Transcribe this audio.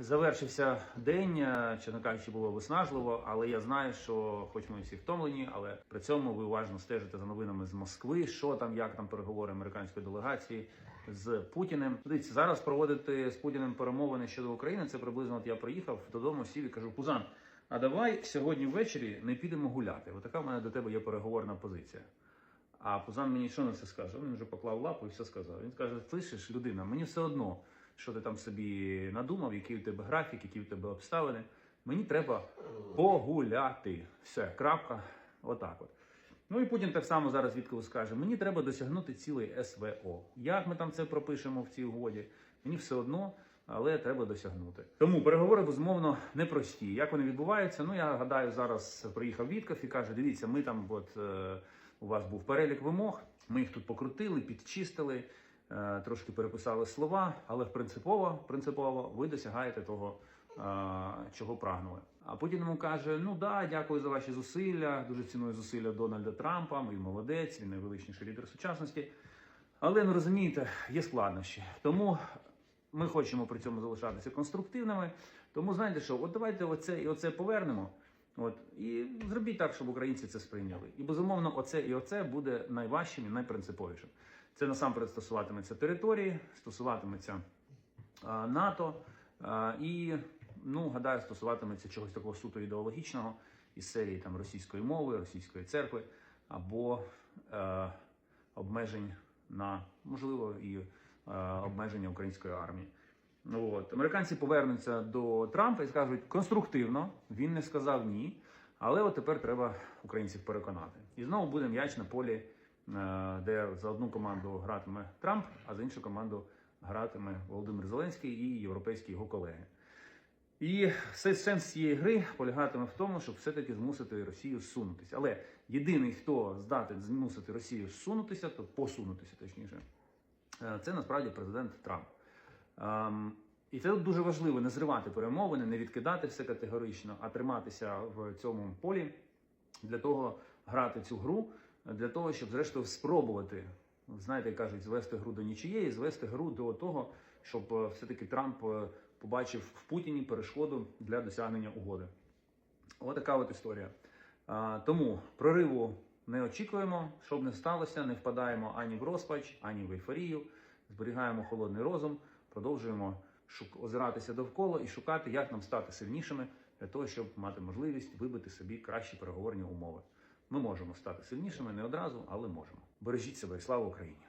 завершився день, е, чесно кажучи, було виснажливо, але я знаю, що хоч ми всі втомлені, але при цьому ви уважно стежите за новинами з Москви, що там, як там переговори американської делегації з Путіним. Дивіться, зараз проводити з Путіним перемовини щодо України. Це приблизно от я приїхав додому, сів і кажу, Пузан, а давай сьогодні ввечері не підемо гуляти. Отака в мене до тебе є переговорна позиція. А Пузан мені що на це скаже? Він вже поклав лапу і все сказав. Він каже: слышиш, людина, мені все одно, що ти там собі надумав, який у тебе графік, які у тебе обставини. Мені треба погуляти. Все, крапка. Отак от. Ну і Путін так само зараз відколи скаже: мені треба досягнути цілий СВО. Як ми там це пропишемо в цій угоді? Мені все одно, але треба досягнути. Тому переговори безумовно непрості. Як вони відбуваються? Ну я гадаю, зараз приїхав Вітков і каже: дивіться, ми там, от е, у вас був перелік вимог. Ми їх тут покрутили, підчистили, трошки переписали слова, але принципово, принципово ви досягаєте того, е, чого прагнули. А Путін йому каже: Ну да, дякую за ваші зусилля. Дуже ціную зусилля Дональда Трампа. Він молодець, він найвеличніший лідер сучасності. Але ну розумієте, є складнощі. Тому ми хочемо при цьому залишатися конструктивними. Тому знаєте що, от давайте оце і оце повернемо. От і зробіть так, щоб українці це сприйняли. І безумовно, оце і оце буде найважчим і найпринциповішим. Це насамперед стосуватиметься території, стосуватиметься а, НАТО а, і, ну гадаю, стосуватиметься чогось такого суто ідеологічного із серії там російської мови, російської церкви або е, обмежень на можливо і е, обмеження української армії. Ну, От. Американці повернуться до Трампа і скажуть конструктивно, він не сказав ні. Але от тепер треба українців переконати. І знову буде м'яч на полі, де за одну команду гратиме Трамп, а за іншу команду гратиме Володимир Зеленський і європейські його колеги. І все сенс цієї гри полягатиме в тому, щоб все-таки змусити Росію зсунутися. Але єдиний, хто здатен змусити Росію зсунутися, то посунутися точніше, е, це насправді президент Трамп. Ем, і це дуже важливо не зривати перемовини, не відкидати все категорично, а триматися в цьому полі для того грати цю гру, для того, щоб зрештою спробувати, знаєте, кажуть, звести гру до нічиєї, звести гру до того, щоб е, все-таки Трамп е, побачив в Путіні перешкоду для досягнення угоди. Отака от історія. Тому прориву не очікуємо, щоб не сталося, не впадаємо ані в розпач, ані в ейфорію. Зберігаємо холодний розум, продовжуємо озиратися довкола і шукати, як нам стати сильнішими для того, щоб мати можливість вибити собі кращі переговорні умови. Ми можемо стати сильнішими не одразу, але можемо. Бережіть себе і слава Україні!